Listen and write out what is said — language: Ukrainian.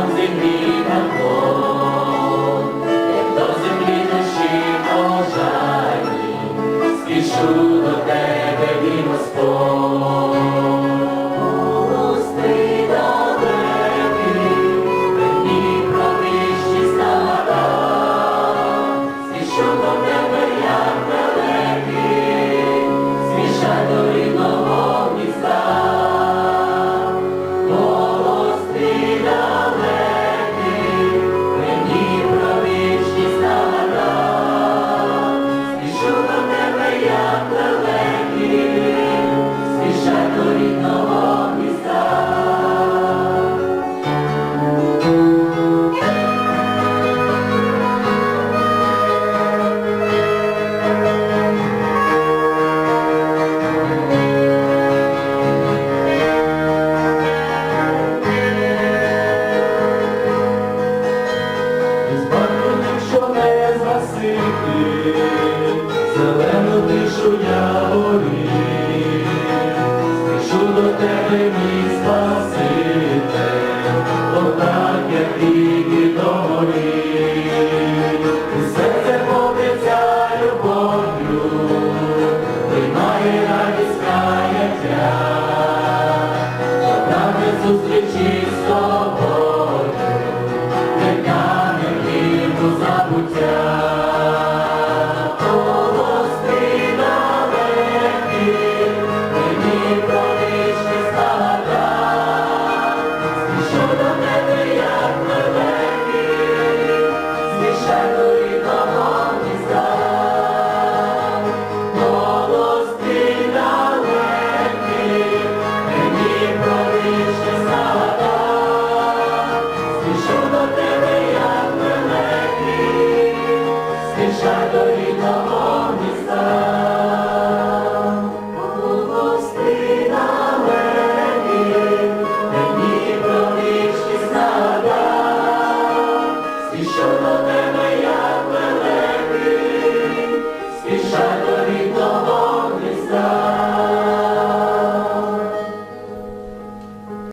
нам землі наклон, як землі душі пожані, спішу до тебе, мій Господь. Пусти далекі, мені про вищі стада, спішу до тебе, як далекий, смішай до Shama.